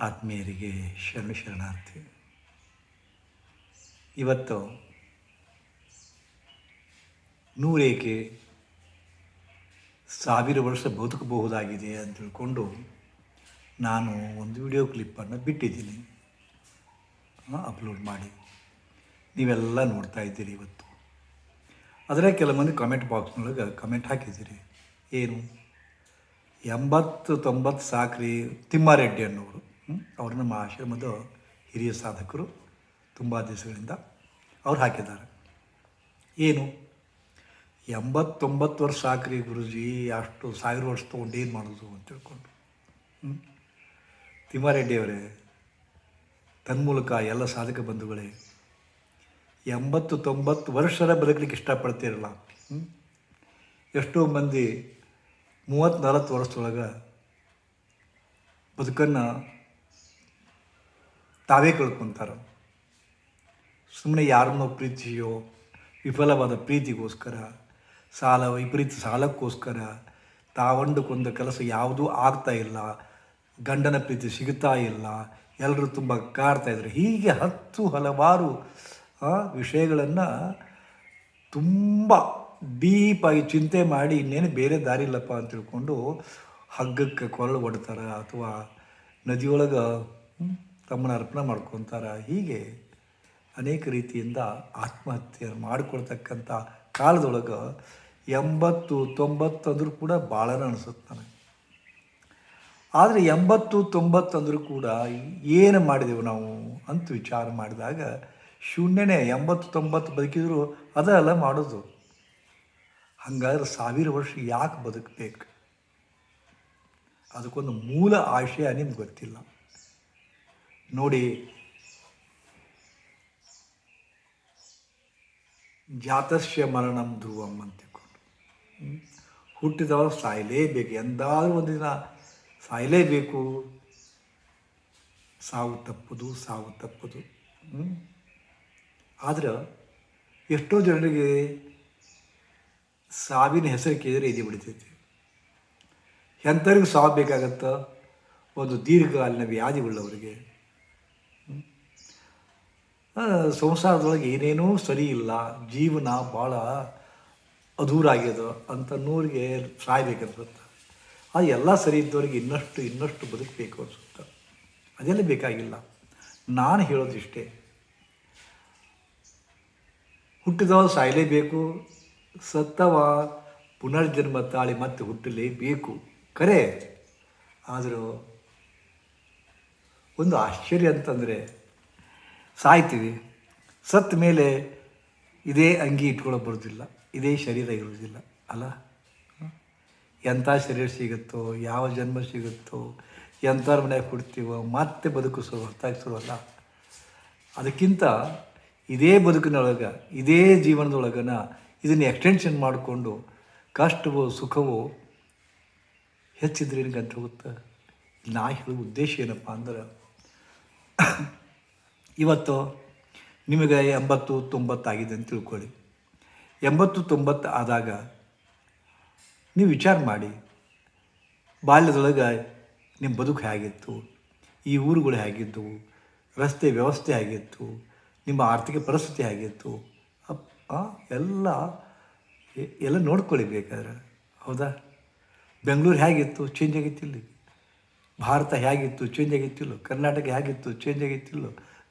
ಆತ್ಮೀಯರಿಗೆ ಶರಣ ಶರಣಾರ್ಥಿ. ಇವತ್ತು ನೂರೇಕೆ ಸಾವಿರ ವರ್ಷ ಬದುಕಬಹುದಾಗಿದೆ ಅಂತ ತಿಳ್ಕೊಂಡು ನಾನು ಒಂದು ವಿಡಿಯೋ ಕ್ಲಿಪ್ಪನ್ನು ಬಿಟ್ಟಿದ್ದೀನಿ. ಅಪ್ಲೋಡ್ ಮಾಡಿ. ನೀವೆಲ್ಲ ನೋಡ್ತಾ ಇದ್ದೀರಿ ಇವತ್ತು. ಅದರ ಕೆಲವು ಮಂದಿ ಕಮೆಂಟ್ ಬಾಕ್ಸ್ನೊಳಗೆ ಕಮೆಂಟ್ ಹಾಕಿದ್ದೀರಿ. ಏನು? ಎಂಬತ್ತು ತೊಂಬತ್ತು ಸಾಕ್ರಿ ತಿಮ್ಮಾರೆಡ್ಡಿ ಅನ್ನೋರು? ಅವ್ರು ನಮ್ಮ ಆಶ್ರಮದ ಹಿರಿಯ ಸಾಧಕರು ತುಂಬ ದಿವಸಗಳಿಂದ ಅವ್ರು ಹಾಕಿದ್ದಾರೆ. ಏನು? ಎಂಬತ್ತೊಂಬತ್ತು ವರ್ಷ ಸಾಕ್ರಿ ಗುರುಜಿ, ಅಷ್ಟು ಸಾವಿರ ವರ್ಷ ತೊಗೊಂಡು ಏನು ಮಾಡೋದು ಅಂತ ತಿಳ್ಕೊಂಡು. ತಿಮ್ಮಾರೆಡ್ಡಿಯವರೇ ತನ್ಮೂಲಕ ಎಲ್ಲ ಸಾಧಕ ಬಂಧುಗಳೇ ಎಂಬತ್ತು ತೊಂಬತ್ತು ವರ್ಷರ ಬದುಕಲಿಕ್ಕೆ ಇಷ್ಟಪಡ್ತೀರಲ್ಲ? ಎಷ್ಟೋ ಮಂದಿ ಮೂವತ್ತು ನಲವತ್ತು ವರ್ಷದೊಳಗೆ ಬದುಕನ್ನು ತಾವೇ ಕಳ್ಕೊತಾರೆ. ಸುಮ್ಮನೆ ಯಾರನ್ನೋ ಪ್ರೀತಿಯೋ, ವಿಫಲವಾದ ಪ್ರೀತಿಗೋಸ್ಕರ, ಸಾಲ, ವಿಪರೀತ ಸಾಲಕ್ಕೋಸ್ಕರ ತಾವಂಡುಕೊಂಡ ಕೆಲಸ ಯಾವುದೂ ಆಗ್ತಾ ಇಲ್ಲ, ಗಂಡನ ಪ್ರೀತಿ ಸಿಗ್ತಾ ಇಲ್ಲ ಎಲ್ಲರೂ ತುಂಬ ಕಾಡ್ತಾ ಇದ್ದಾರೆ ಹೀಗೆ ಹತ್ತು ಹಲವಾರು ವಿಷಯಗಳನ್ನು ತುಂಬ ಡೀಪಾಗಿ ಚಿಂತೆ ಮಾಡಿ ಇನ್ನೇನು ಬೇರೆ ದಾರಿ ಇಲ್ಲಪ್ಪ ಅಂತ ತಿಳ್ಕೊಂಡು ಹಗ್ಗಕ್ಕೆ ಕೊರಳು ಹೊಡ್ತಾರೆ ಅಥವಾ ನದಿಯೊಳಗೆ ತಮ್ಮನ್ನ ಅರ್ಪಣೆ ಮಾಡ್ಕೊತಾರೆ. ಹೀಗೆ ಅನೇಕ ರೀತಿಯಿಂದ ಆತ್ಮಹತ್ಯೆ ಮಾಡಿಕೊಳ್ತಕ್ಕಂಥ ಕಾಲದೊಳಗೆ ಎಂಬತ್ತು ತೊಂಬತ್ತು ಅಂದರೂ ಕೂಡ ಭಾಳನ ಅನಿಸುತ್ತೆ ನನಗೆ. ಆದರೆ ಎಂಬತ್ತು ತೊಂಬತ್ತು ಅಂದರೂ ಕೂಡ ಏನು ಮಾಡಿದೆವು ನಾವು ಅಂತ ವಿಚಾರ ಮಾಡಿದಾಗ ಶೂನ್ಯನೇ ಎಂಬತ್ತು, ತೊಂಬತ್ತು ಬದುಕಿದ್ರು ಅದೆಲ್ಲ ಮಾಡೋದು. ಹಾಗಾದ್ರೆ ಸಾವಿರ ವರ್ಷ ಯಾಕೆ ಬದುಕಬೇಕು? ಅದಕ್ಕೊಂದು ಮೂಲ ಆಶಯ ನಿಮ್ಗೆ ಗೊತ್ತಿಲ್ಲ. ನೋಡಿ. ಜಾತಸ್ಯ ಮರಣಂ ಧ್ರುವಂ ಅಂತ ತಿಳ್ಕೊಂಡು ಹ್ಮ್? ಹುಟ್ಟಿದವ ಸಾಯಲೇಬೇಕು. ಎಂದಾದರೂ ಒಂದು ದಿನ ಸಾಯಲೇಬೇಕು. ಸಾವು ತಪ್ಪುದು ಸಾವು ತಪ್ಪುದು? ಆದ್ರೆ ಎಷ್ಟೋ ಜನರಿಗೆ ಸಾವಿನ ಹೆಸರು ಕೇಳಿದರೆ ಇದು ಬಿಡ್ತೈತಿ. ಎಂಥವ್ರಿಗೂ ಸಾವು ಬೇಕಾಗತ್ತ? ಒಂದು ದೀರ್ಘಕಾಲಿನ ವ್ಯಾಧಿ ಉಳ್ಳವರಿಗೆ ಸಂಸಾರದೊಳಗೆ ಏನೇನೂ ಸರಿ ಇಲ್ಲ, ಜೀವನ ಭಾಳ ಅಧೂರ ಆಗ್ಯದ ಅಂತ ನೂರಿಗೆ ಸಾಯ್ಬೇಕನ್ಸುತ್ತೆ. ಆ, ಎಲ್ಲ ಸರಿ ಇದ್ದವ್ರಿಗೆ ಇನ್ನಷ್ಟು ಇನ್ನಷ್ಟು ಬದುಕಬೇಕು ಅನ್ಸುತ್ತೆ. ಅದೆಲ್ಲ ಬೇಕಾಗಿಲ್ಲ. ನಾನು ಹೇಳೋದು ಇಷ್ಟೇ ಹುಟ್ಟಿದವ ಸಾಯಲೇಬೇಕು, ಸತ್ತವ ಪುನರ್ಜನ್ಮ ತಾಳಿ ಮತ್ತೆ ಹುಟ್ಟಲೇಬೇಕು. ಕರೆ ಆದರೂ ಒಂದು ಆಶ್ಚರ್ಯ ಅಂತಂದರೆ ಸಾಯ್ತೀವಿ. ಸತ್ತ ಮೇಲೆ ಇದೇ ಅಂಗಿ ಇಟ್ಕೊಳ್ಳೋ ಬರೋದಿಲ್ಲ. ಇದೇ ಶರೀರ ಇರೋದಿಲ್ಲ. ಅಲ್ಲ? ಎಂಥ ಶರೀರ ಸಿಗುತ್ತೋ, ಯಾವ ಜನ್ಮ ಸಿಗುತ್ತೋ ಎಂಥವ್ರ ಮನೆಯಾಗ ಕೊಡ್ತೀವೋ, ಮತ್ತೆ ಬದುಕು ಶುರು ಹೊರತಾಗಿ ಶುರುವಲ್ಲ ಅದಕ್ಕಿಂತ ಇದೇ ಬದುಕಿನೊಳಗೆ, ಇದೇ ಜೀವನದೊಳಗನ ಇದನ್ನು ಎಕ್ಸ್ಟೆನ್ಷನ್ ಮಾಡಿಕೊಂಡು ಕಷ್ಟವೋ, ಸುಖವೋ ಹೆಚ್ಚಿದ್ರೆ ಏನಂತ ಹೋಗುತ್ತೆ? ನಾ ಹೇಳೋ ಉದ್ದೇಶ ಏನಪ್ಪ ಅಂದ್ರೆ ಇವತ್ತು ನಿಮಗೆ ಎಂಬತ್ತು ತೊಂಬತ್ತಾಗಿದೆ ಅಂತ ತಿಳ್ಕೊಳ್ಳಿ. ಎಂಬತ್ತು ತೊಂಬತ್ತು ಆದಾಗ ನೀವು ವಿಚಾರ ಮಾಡಿ, ಬಾಲ್ಯದೊಳಗೆ ನಿಮ್ಮ ಬದುಕು ಹೇಗಿತ್ತು, ಈ ಊರುಗಳು ಹೇಗಿದ್ದವು ರಸ್ತೆ ವ್ಯವಸ್ಥೆ ಹೇಗಿತ್ತು, ನಿಮ್ಮ ಆರ್ಥಿಕ ಪರಿಸ್ಥಿತಿ ಹೇಗಿತ್ತು, ಅಪ್ ಎಲ್ಲ ಎಲ್ಲ ನೋಡ್ಕೊಳ್ಳಿ ಬೇಕಾದ್ರೆ, ಹೌದಾ? ಬೆಂಗಳೂರು ಹೇಗಿತ್ತು ಚೇಂಜ್ ಆಗಿತ್ತಿಲ್ಲ ಭಾರತ ಹೇಗಿತ್ತು ಚೇಂಜ್ ಆಗಿತ್ತಿಲ್ಲ ಕರ್ನಾಟಕ ಹೇಗಿತ್ತು ಚೇಂಜ್ ಆಗಿತ್ತಿಲ್ಲ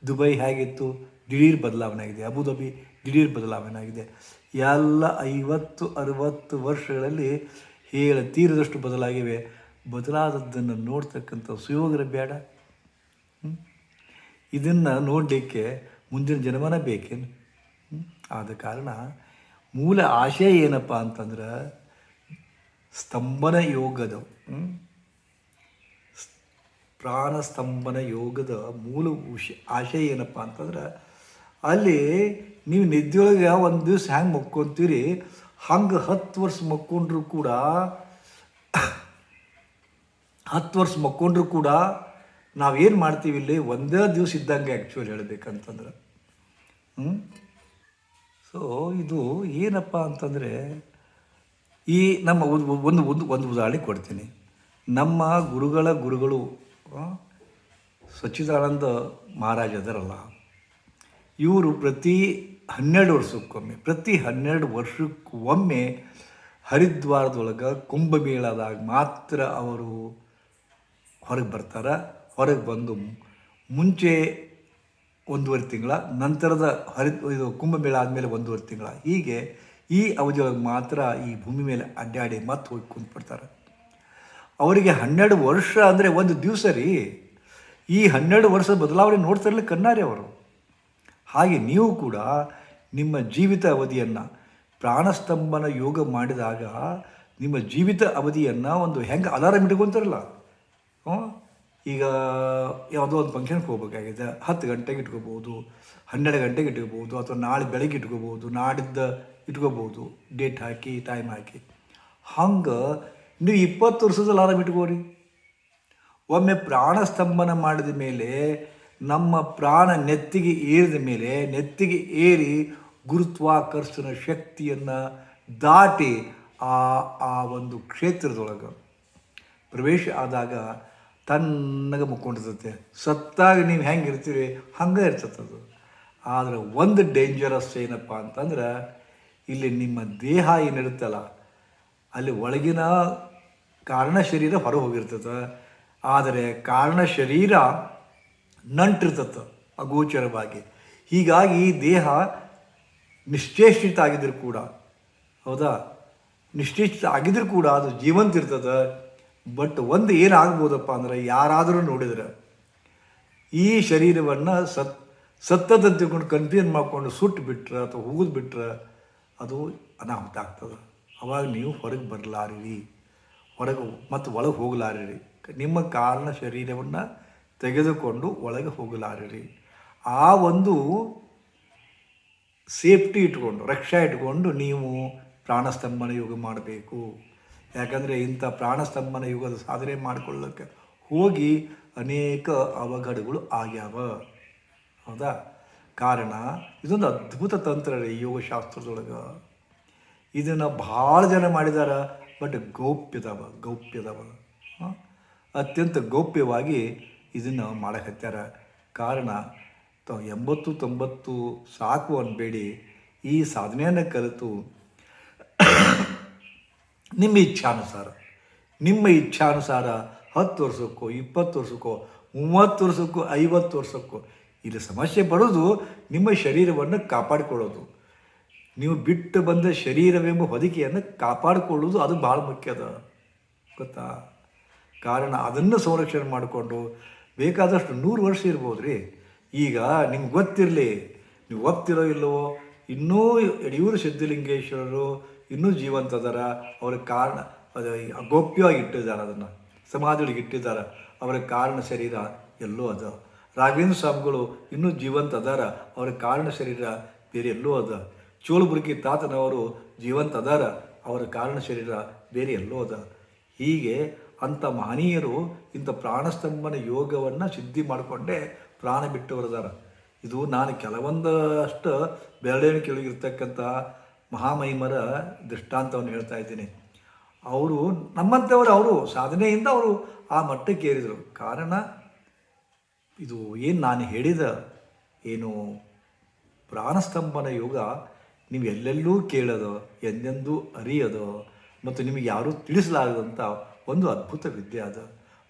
ದುಬೈ ಹೇಗಿತ್ತು? ದಿಢೀರ್ ಬದಲಾವಣೆ ಆಗಿದೆ ಅಬುಧಾಬಿ ದಿಢೀರ್ ಬದಲಾವಣೆ ಆಗಿದೆ ಎಲ್ಲ ಐವತ್ತು, ಅರುವತ್ತು ವರ್ಷಗಳಲ್ಲಿ ಹೇಳ ತೀರದಷ್ಟು ಬದಲಾಗಿವೆ. ಬದಲಾದದ್ದನ್ನು ನೋಡ್ತಕ್ಕಂಥ ಸುಯೋಗರ ಬೇಡ? ಇದನ್ನು ನೋಡಲಿಕ್ಕೆ ಮುಂದಿನ ಜನ್ಮನ ಬೇಕೇನು? ಆದ ಕಾರಣ ಮೂಲ ಆಶಯ ಏನಪ್ಪ ಅಂತಂದ್ರೆ, ಸ್ತಂಭನ ಯೋಗದ ಹ್ಮ್? ಸ್- ಪ್ರಾಣ ಸ್ತಂಭನ ಯೋಗದ ಮೂಲ ಉಶ ಆಶಯ ಏನಪ್ಪ ಅಂತಂದ್ರೆ ಅಲ್ಲಿ ನೀವು ನಿದ್ದೆಯೊಳಗೆ ಒಂದು ದಿವ್ಸ ಹ್ಯಾಂಗೆ ಮಕ್ಕೊಂತೀರಿ, ಹಂಗೆ ಹತ್ತು ವರ್ಷ ಮಕ್ಕೊಂಡ್ರು ಕೂಡ, ಹತ್ತು ವರ್ಷ ಮಕ್ಕೊಂಡ್ರು ಕೂಡ ನಾವೇನು ಮಾಡ್ತೀವಿ ಇಲ್ಲಿ? ಒಂದೇ ದಿವಸ ಇದ್ದಂಗೆ ಆ್ಯಕ್ಚುಲಿ ಹೇಳಬೇಕಂತಂದ್ರೆ. ಹ್ಞೂ ಸೊ ಇದು ಏನಪ್ಪ ಅಂತಂದರೆ, ಈ ನಮ್ಮ ಒಂದು ಒಂದು ಒಂದು ಉದಾಹರಣೆ ಕೊಡ್ತೀನಿ. ನಮ್ಮ ಗುರುಗಳ ಗುರುಗಳು ಸಚ್ಚಿದಾನಂದ ಮಹಾರಾಜ್ ಅದರಲ್ಲ. ಇವರು ಪ್ರತಿ ಹನ್ನೆರಡು ವರ್ಷಕ್ಕೊಮ್ಮೆ, ಪ್ರತಿ ಹನ್ನೆರಡು ವರ್ಷಕ್ಕೊಮ್ಮೆ ಹರಿದ್ವಾರದೊಳಗೆ ಕುಂಭಮೇಳದಾಗ ಮಾತ್ರ ಅವರು ಹೊರಗೆ ಬರ್ತಾರೆ. ಹೊರಗೆ ಬಂದು ಮುಂಚೆ ಒಂದೂವರೆ ತಿಂಗಳ, ನಂತರದ ಹರಿ, ಇದು ಕುಂಭಮೇಳ ಆದಮೇಲೆ ಒಂದೂವರೆ ತಿಂಗಳ. ಹೀಗೆ ಈ ಅವಧಿಯೊಳಗೆ ಮಾತ್ರ ಈ ಭೂಮಿ ಮೇಲೆ ಅಡ್ಡಾಡಿ ಮತ್ತೆ ಹೋಗಿ ಕುಂತ್ಬಿಡ್ತಾರೆ. ಅವರಿಗೆ ಹನ್ನೆರಡು ವರ್ಷ ಅಂದರೆ ಒಂದು ದಿವಸ ರೀ. ಈ ಹನ್ನೆರಡು ವರ್ಷ ಬದಲಾವಣೆ ನೋಡ್ತಿರಲಿ ಕನ್ನಾರಿ ಅವರು. ಹಾಗೆ ನೀವು ಕೂಡ ನಿಮ್ಮ ಜೀವಿತ ಅವಧಿಯನ್ನು ಪ್ರಾಣಸ್ತಂಭನ ಯೋಗ ಮಾಡಿದಾಗ ನಿಮ್ಮ ಜೀವಿತ ಅವಧಿಯನ್ನು ಒಂದು ಹೆಂಗೆ ಅಲಾರಾಮ್ ಇಟ್ಕೊತಾರಲ್ಲ. ಹ್ಞೂ? ಈಗ ಯಾವುದೋ ಒಂದು ಫಂಕ್ಷನ್ಗೆ ಹೋಗ್ಬೇಕಾಗಿದೆ. ಹತ್ತು ಗಂಟೆಗೆ ಇಟ್ಕೋಬೋದು, ಹನ್ನೆರಡು ಗಂಟೆಗೆ ಇಟ್ಕೋಬೋದು, ಅಥವಾ ನಾಳೆ ಬೆಳಗ್ಗೆ ಇಟ್ಕೋಬೋದು, ನಾಡಿದ್ದ ಇಟ್ಕೋಬೋದು ಡೇಟ್ ಹಾಕಿ ಟೈಮ್ ಹಾಕಿ. ಹಂಗೆ ನೀವು ಇಪ್ಪತ್ತು ವರ್ಷದ ಅಲಾರಾಮ್ ಇಟ್ಕೋರಿ ಒಮ್ಮೆ ಪ್ರಾಣ ಸ್ತಂಭನ ಮಾಡಿದ ಮೇಲೆ, ನಮ್ಮ ಪ್ರಾಣ ನೆತ್ತಿಗೆ ಏರಿದ ಮೇಲೆ, ನೆತ್ತಿಗೆ ಏರಿ ಗುರುತ್ವಾಕರ್ಷಣ ಶಕ್ತಿಯನ್ನು ದಾಟಿ ಆ ಆ ಒಂದು ಕ್ಷೇತ್ರದೊಳಗೆ ಪ್ರವೇಶ ಆದಾಗ ತನ್ನಗೆ ಮುಕ್ಕೊಂಡಿರ್ತೈತೆ. ಸತ್ತಾಗ ನೀವು ಹೆಂಗೆ ಇರ್ತೀರಿ? ಹಂಗೆ ಇರ್ತದದು ಆದರೆ ಒಂದು ಡೇಂಜರಸ್ ಏನಪ್ಪ ಅಂತಂದ್ರೆ, ಇಲ್ಲಿ ನಿಮ್ಮ ದೇಹ ಏನಿರುತ್ತಲ್ಲ, ಅಲ್ಲಿ ಒಳಗಿನ ಕಾರಣ ಶರೀರ ಹೊರ ಹೋಗಿರ್ತದೆ. ಆದರೆ ಕಾರಣ ಶರೀರ ನಂಟಿರ್ತದೆ ಅಗೋಚರವಾಗಿ ಹೀಗಾಗಿ ದೇಹ ನಿಶ್ಚೇಷಿತ ಆಗಿದ್ರು ಕೂಡ, ಹೌದಾ? ನಿಶ್ಚೇಷಿತ ಆಗಿದ್ರು ಕೂಡ ಅದು ಜೀವಂತ ಇರ್ತದೆ. ಬಟ್ ಒಂದು ಏನಾಗ್ಬೋದಪ್ಪ ಅಂದ್ರೆ ಯಾರಾದರೂ ನೋಡಿದ್ರೆ ಈ ಶರೀರವನ್ನು ಸತ್ ಸತ್ತದ ತಿಳ್ಕೊಂಡು ಕನ್ಫ್ಯೂಸ್ ಮಾಡಿಕೊಂಡು ಸುಟ್ಟು ಬಿಟ್ರೆ ಅಥವಾ ಹೋಗುದು ಬಿಟ್ರೆ ಅದು ಅನಾಹುತ ಆಗ್ತದೆ. ಅವಾಗ ನೀವು ಹೊರಗೆ ಬರಲಾರಿರಿ. ಹೊರಗೆ ಮತ್ತು ಒಳಗೆ ಹೋಗಲಾರಿರಿ. ನಿಮ್ಮ ಕಾರಣ ಶರೀರವನ್ನು ತೆಗೆದುಕೊಂಡು ಒಳಗೆ ಹೋಗಲಾರಿರಿ. ಆ ಒಂದು ಸೇಫ್ಟಿ ಇಟ್ಕೊಂಡು, ರಕ್ಷಾ ಇಟ್ಕೊಂಡು ನೀವು ಪ್ರಾಣಸ್ತಂಭನ ಯೋಗ ಮಾಡಬೇಕು. ಯಾಕಂದರೆ ಇಂಥ ಪ್ರಾಣಸ್ತಂಭನ ಯುಗದ ಸಾಧನೆ ಮಾಡಿಕೊಳ್ಳೋಕ್ಕೆ ಹೋಗಿ ಅನೇಕ ಅವಘಡಗಳು ಆಗ್ಯಾವ. ಹೌದಾ? ಕಾರಣ, ಇದೊಂದು ಅದ್ಭುತ ತಂತ್ರ ರೀ ಯೋಗಶಾಸ್ತ್ರದೊಳಗೆ. ಇದನ್ನು ಭಾಳ ಜನ ಮಾಡಿದಾರ. ಬಟ್ ಗೌಪ್ಯದವ ಗೌಪ್ಯದವ. ಅತ್ಯಂತ ಗೌಪ್ಯವಾಗಿ ಇದನ್ನು ಮಾಡಕತ್ಯಾರ. ಕಾರಣ, ತ ಎಂಬತ್ತು, ತೊಂಬತ್ತು ಸಾಕು ಅನ್ಬೇಡಿ. ಈ ಸಾಧನೆಯನ್ನು ಕಲಿತು ನಿಮ್ಮ ಇಚ್ಛಾನುಸಾರ ನಿಮ್ಮ ಇಚ್ಛಾನುಸಾರ ಹತ್ತು ವರ್ಷಕ್ಕೋ, ಇಪ್ಪತ್ತು ವರ್ಷಕ್ಕೋ, ಮೂವತ್ತು ವರ್ಷಕ್ಕೋ, ಐವತ್ತು ವರ್ಷಕ್ಕೋ, ಇಲ್ಲಿ ಸಮಸ್ಯೆ ಬರೋದು ನಿಮ್ಮ ಶರೀರವನ್ನು ಕಾಪಾಡಿಕೊಳ್ಳೋದು. ನೀವು ಬಿಟ್ಟು ಬಂದ ಶರೀರವೆಂಬ ಹೊದಿಕೆಯನ್ನು ಕಾಪಾಡಿಕೊಳ್ಳುವುದು ಅದು ಭಾಳ ಮುಖ್ಯದ ಗೊತ್ತಾ? ಕಾರಣ ಅದನ್ನು ಸಂರಕ್ಷಣೆ ಮಾಡಿಕೊಂಡು ಬೇಕಾದಷ್ಟು ನೂರು ವರ್ಷ ಇರ್ಬೋದು ರೀ ಈಗ ನಿಮ್ಗೆ ಗೊತ್ತಿರಲಿ, ನೀವು ಒಪ್ತಿರೋ ಇಲ್ಲವೋ? ಇನ್ನೂ ಯಡಿಯೂರು ಸಿದ್ಧಲಿಂಗೇಶ್ವರರು ಇನ್ನೂ ಜೀವಂತ ಅದಾರ ಅವ್ರ ಕಾರಣ, ಅದು ಗೋಪ್ಯವಾಗಿ ಇಟ್ಟಿದ್ದಾರೆ ಅದನ್ನು ಸಮಾಧಿಗಳಿಗೆ ಇಟ್ಟಿದ್ದಾರೆ. ಅವರ ಕಾರಣ ಶರೀರ ಎಲ್ಲೋ ಅದ. ರಾಘವೇಂದ್ರ ಸ್ವಾಮಿಗಳು ಇನ್ನೂ ಜೀವಂತ ಅದಾರ ಅವರ ಕಾರಣ ಶರೀರ ಬೇರೆ ಎಲ್ಲೋ ಅದ. ಚೋಳಬುರ್ಗಿ ತಾತನವರು ಜೀವಂತ ಅದಾರ. ಅವರ ಕಾರಣ ಶರೀರ ಬೇರೆ ಎಲ್ಲೋ ಅದ. ಹೀಗೆ ಅಂಥ ಮಹನೀಯರು ಇಂಥ ಪ್ರಾಣಸ್ತಂಭನ ಯೋಗವನ್ನು ಸಿದ್ಧಿ ಮಾಡಿಕೊಂಡೇ ಪ್ರಾಣ ಬಿಟ್ಟವರದಾರ ಇದು ನಾನು ಕೆಲವೊಂದಷ್ಟು ಬೆರಳಿನ ಕೆಳಗಿರ್ತಕ್ಕಂಥ ಮಹಾಮಹಿಮರ ದೃಷ್ಟಾಂತವನ್ನು ಹೇಳ್ತಾ ಇದ್ದೀನಿ. ಅವರು ನಮ್ಮಂಥವರು ಅವರು ಸಾಧನೆಯಿಂದ ಅವರು ಆ ಮಟ್ಟಕ್ಕೆ ಏರಿದರು. ಕಾರಣ ಇದು ಏನು ನಾನು ಹೇಳಿದ ಏನು ಪ್ರಾಣಸ್ತಂಭನ ಯೋಗ ನೀವು ಎಲ್ಲೆಲ್ಲೂ ಕೇಳೋದು, ಎಂದೆಂದೂ ಅರಿಯೋದು, ಮತ್ತು ನಿಮಗೆ ಯಾರೂ ತಿಳಿಸಲಾಗದಂಥ ಒಂದು ಅದ್ಭುತ ವಿದ್ಯೆ ಅದು.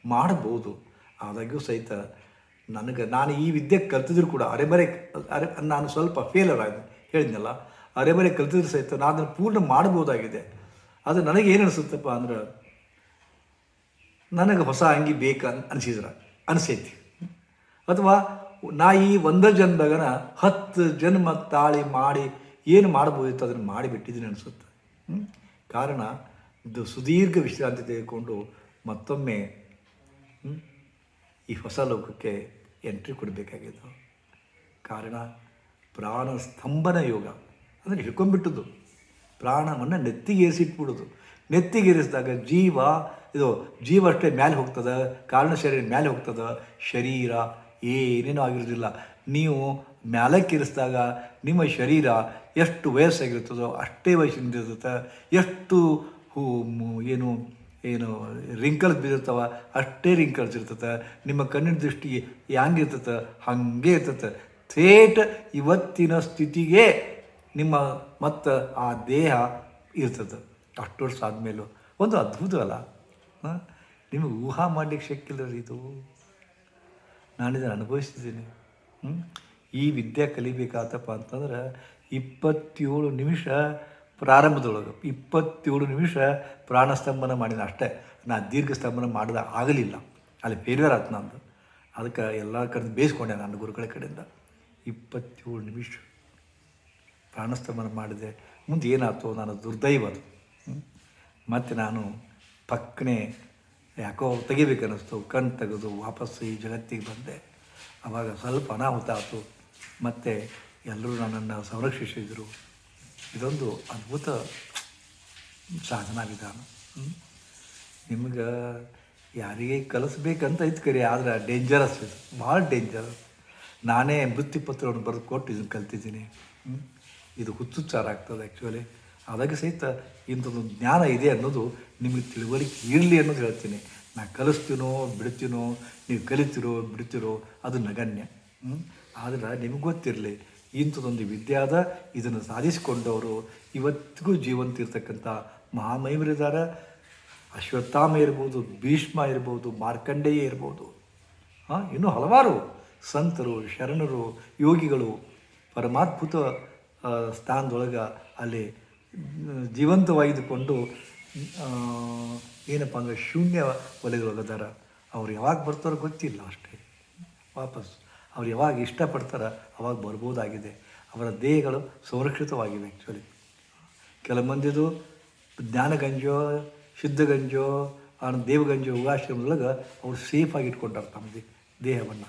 ಮಾಡ್ಬೋದು. ಆದಾಗ್ಯೂ ಸಹಿತ ನನಗೆ, ನಾನು ಈ ವಿದ್ಯೆ ಕಲ್ತಿದ್ರು ಕೂಡ ಅರೆಬರೆ ಅರೆ, ನಾನು ಸ್ವಲ್ಪ ಫೇಲರ್ ಆಗಿದೆ ಹೇಳಿದ್ನಲ್ಲ ಅರೆಬರೆ ಕಲ್ತಿದ್ರು ಸಹಿತ ನಾನು ಅದನ್ನು ಪೂರ್ಣ ಮಾಡ್ಬೋದಾಗಿದೆ. ಅದು ನನಗೆ ಏನು ಅನಿಸುತ್ತಪ್ಪ ಅಂದ್ರೆ, ನನಗೆ ಹೊಸ ಅಂಗಿ ಬೇಕು ಅನ್, ಅನಿಸಿದ್ರ? ಅನಿಸೈತಿ. ಅಥವಾ ನಾ ಈ ಒಂದೇ ಜನ್ಮದಾಗನ ಹತ್ತು ಜನ್ಮ ತಾಳಿ ಮಾಡಿ ಏನು ಮಾಡ್ಬೋದಿತ್ತು ಅದನ್ನು ಮಾಡಿಬಿಟ್ಟಿದ್ದೀನಿ ಅನಿಸುತ್ತೆ? ಕಾರಣ, ಇದು ಸುದೀರ್ಘ ವಿಶ್ರಾಂತಿ ತೆಗೆದುಕೊಂಡು ಮತ್ತೊಮ್ಮೆ ಈ ಹೊಸ ಲೋಕಕ್ಕೆ ಎಂಟ್ರಿ ಕೊಡಬೇಕಾಗಿದ್ದು ಕಾರಣ, ಪ್ರಾಣ ಸ್ತಂಭನ ಯೋಗ. ಅಂದರೆ ಹಿಡ್ಕೊಂಡ್ಬಿಟ್ಟದ್ದು. ಪ್ರಾಣವನ್ನು ನೆತ್ತಿಗೇರಿಸಿಟ್ಬಿಡೋದು ನೆತ್ತಿಗೇರಿಸಿದಾಗ ಜೀವ, ಇದು ಜೀವ ಅಷ್ಟೇ ಮೇಲೆ ಹೋಗ್ತದೆ, ಕಾರಣ ಶರೀರ ಮೇಲೆ ಹೋಗ್ತದೆ, ಶರೀರ ಏನೇನೂ ಆಗಿರೋದಿಲ್ಲ. ನೀವು ಮ್ಯಾಲಕ್ಕೇರಿಸಿದಾಗ ನಿಮ್ಮ ಶರೀರ ಎಷ್ಟು ವಯಸ್ಸಾಗಿರ್ತದೋ ಅಷ್ಟೇ ವಯಸ್ಸಿನಿಂದ ಇರ್ತದೆ ಎಷ್ಟು ಹೂ ಏನು ಏನು ರಿಂಕಲ್ಸ್ ಬಿದ್ದಿರ್ತಾವ ಅಷ್ಟೇ ರಿಂಕಲ್ಸ್ ಇರ್ತದೆ ನಿಮ್ಮ ಕಣ್ಣಿನ ದೃಷ್ಟಿ ಹ್ಯಾಂಗಿರ್ತದೆ ಹಾಗೆ ಇರ್ತದೆ ಥೇಟ್ ಇವತ್ತಿನ ಸ್ಥಿತಿಗೆ ನಿಮ್ಮ ಮತ್ತು ಆ ದೇಹ ಇರ್ತದೆ. ಅಷ್ಟು ವರ್ಷ ಆದಮೇಲೂ ಒಂದು ಅದ್ಭುತ ಅಲ್ಲ. ನಿಮಗೆ ಊಹಾ ಮಾಡಲಿಕ್ಕೆ ಶಕ್ತಿಲ್ಲ ಇದು? ನಾನಿದನ್ನು ಅನುಭವಿಸಿದ್ದೀನಿ? ಈ ವಿದ್ಯೆ ಕಲಿಬೇಕಾತಪ್ಪ ಅಂತಂದ್ರೆ ಇಪ್ಪತ್ತೇಳು ನಿಮಿಷ ಪ್ರಾರಂಭದೊಳಗೆ, ಇಪ್ಪತ್ತೇಳು ನಿಮಿಷ ಪ್ರಾಣಸ್ತಂಭನ ಮಾಡಿದ ಅಷ್ಟೇ. ನಾ ದೀರ್ಘ ಸ್ತಂಭನ ಮಾಡಿದ ಆಗಲಿಲ್ಲ. ಅಲ್ಲಿ ಫೇಲ್ಯೂರ್ ಆಯ್ತು ನಂದು. ಅದಕ್ಕೆ ಎಲ್ಲ ಕಡೆ ಬೇಯಿಸ್ಕೊಂಡೆ ನಾನು ಗುರುಗಳ ಕಡೆಯಿಂದ. ಇಪ್ಪತ್ತೇಳು ನಿಮಿಷ ಪ್ರಾಣಸ್ತಂಭನ ಮಾಡಿದೆ. ಮುಂದೆ ಏನಾಯ್ತು ನಾನು ದುರ್ದೈವ ಅದು? ಮತ್ತು ನಾನು ಪಕ್ಕನೆ ಯಾಕೋ ತೆಗಿಬೇಕನ್ನಿಸ್ತು. ಕಣ್ಣು ತೆಗೆದು ವಾಪಸ್ಸು ಈ ಜಗತ್ತಿಗೆ ಬಂದೆ. ಆವಾಗ ಸ್ವಲ್ಪ ಅನಾಹುತ ಆಯಿತು. ಮತ್ತು ಎಲ್ಲರೂ ನನ್ನನ್ನು ಸಂರಕ್ಷಿಸಿದರು. ಇದೊಂದು ಅದ್ಭುತ ಸಾಧನಾ ವಿಧಾನ? ನಿಮ್ಗೆ ಯಾರಿಗೆ ಕಲಿಸ್ಬೇಕಂತ ಐತೆ ಕರಿ ಆದ್ರೆ ಡೇಂಜರಸ್ ಇದು. ಭಾಳ ಡೇಂಜರ್ ನಾನೇ ಮೃತ್ಯುಪತ್ರವನ್ನು ಬರೆದು ಕೊಟ್ಟು ಇದನ್ನು ಕಲ್ತಿದ್ದೀನಿ. ಇದು ಹುಚ್ಚುಚ್ಚಾರ ಆಗ್ತದೆ ಆ್ಯಕ್ಚುಲಿ ಅದಾಗ ಸಹಿತ ಇಂಥದ್ದು ಜ್ಞಾನ ಇದೆ ಅನ್ನೋದು ನಿಮಗೆ ತಿಳುವಳಿಕೆ ಇರಲಿ ಅನ್ನೋದು ಹೇಳ್ತೀನಿ. ನಾ ಕಲಿಸ್ತೀನೋ, ಬಿಡ್ತೀನೋ, ನೀವು ಕಲಿತಿರೋ, ಬಿಡ್ತಿರೋ, ಅದು ನಗಣ್ಯ. ಆದ್ರೆ ನಿಮಗೆ ಗೊತ್ತಿರಲಿ ಇಂಥದ್ದೊಂದು ವಿದ್ಯಾದ ಇದನ್ನು ಸಾಧಿಸಿಕೊಂಡವರು ಇವತ್ತಿಗೂ ಜೀವಂತ ಇರ್ತಕ್ಕಂಥ ಮಹಾಮಹಿಮರಿದ್ದಾರೆ ಅಶ್ವತ್ಥಾಮ ಇರ್ಬೋದು, ಭೀಷ್ಮ ಇರ್ಬೋದು, ಮಾರ್ಕಂಡೇಯ ಇರ್ಬೋದು. ಹಾಂ, ಇನ್ನೂ ಹಲವಾರು ಸಂತರು, ಶರಣರು, ಯೋಗಿಗಳು ಪರಮಾದ್ಭುತ ಸ್ಥಾನದೊಳಗೆ ಅಲ್ಲಿ ಜೀವಂತವಾಗಿದ್ದುಕೊಂಡು ಏನಪ್ಪ ಅಂದರೆ ಶೂನ್ಯ ವಲಯದೊಳಗದಾರ. ಅವ್ರು ಯಾವಾಗ ಬರ್ತಾರೋ ಗೊತ್ತಿಲ್ಲ ಅಷ್ಟೇ. ವಾಪಸ್ ಅವ್ರು ಯಾವಾಗ ಇಷ್ಟಪಡ್ತಾರೆ ಅವಾಗ ಬರ್ಬೋದಾಗಿದೆ. ಅವರ ದೇಹಗಳು ಸಂರಕ್ಷಿತವಾಗಿವೆ ಆ್ಯಕ್ಚುಲಿ ಕೆಲವು ಮಂದಿದು ಜ್ಞಾನಗಂಜೋ ಶುದ್ಧಗಂಜೋ ಆನಂದ ದೇವಗಂಜೋ ಉಗಾಶ್ರಮದೊಳಗೆ ಅವರು ಸೇಫಾಗಿ ಇಟ್ಕೊಂಡಾರೆ ತಮ್ಮ ದೇ ದೇಹವನ್ನು.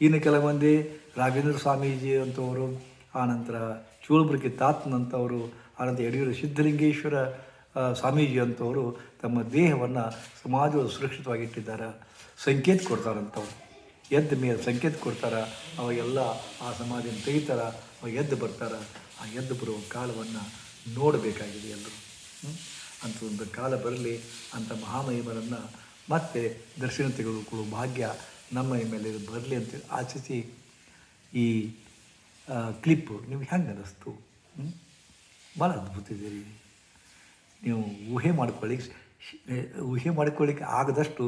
ಇನ್ನು ಕೆಲವು ಮಂದಿ ರಾಘವೇಂದ್ರ ಸ್ವಾಮೀಜಿ ಅಂತವರು ಆನಂತರ ಚೂಳ್ಬುರ್ಕಿ ತಾತನಂಥವರು ಆನಂತರ ಯಡಿಯೂರು ಸಿದ್ಧಲಿಂಗೇಶ್ವರ ಸ್ವಾಮೀಜಿ ಅಂತವರು ತಮ್ಮ ದೇಹವನ್ನು ಸಮಾಜದ ಸುರಕ್ಷಿತವಾಗಿಟ್ಟಿದ್ದಾರೆ ಸಂಕೇತ ಕೊಡ್ತಾರಂಥವ್ರು ಎದ್ದ ಮೇಲೆ ಸಂಕೇತ ಕೊಡ್ತಾರೆ ಅವಾಗೆಲ್ಲ ಆ ಸಮಾಧಿನ ತೆಗಿತಾರ ಅವಾಗ ಎದ್ದು ಬರ್ತಾರ. ಆ ಎದ್ದು ಬರುವ ಕಾಲವನ್ನು ನೋಡಬೇಕಾಗಿದೆ ಎಲ್ಲರೂ ಅಂತ ಒಂದು ಕಾಲ ಬರಲಿ ಅಂಥ ಮಹಾಮಹಿಮರನ್ನು ಮತ್ತೆ ದರ್ಶನ ತೆಗೆದುಕೊಳ್ಳುವ ಭಾಗ್ಯ ನಮ್ಮ ಮೇಲೆ ಬರಲಿ ಅಂತ ಆಚಿಸಿ ಈ ಕ್ಲಿಪ್ಪು ನಿಮ್ಗೆ ಹೆಂಗೆ ಅನ್ನಿಸ್ತು? ಭಾಳ ಅದ್ಭುತ ಇದೆ ನೀವು ಊಹೆ ಮಾಡ್ಕೊಳ್ಳಿ ಊಹೆ ಮಾಡ್ಕೊಳ್ಳಿಕ್ಕೆ ಆಗದಷ್ಟು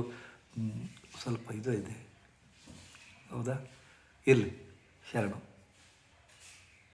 ಸ್ವಲ್ಪ ಇದು ಇದೆ. ಹೌದಾ? ಇರಲಿ ಶರಣು.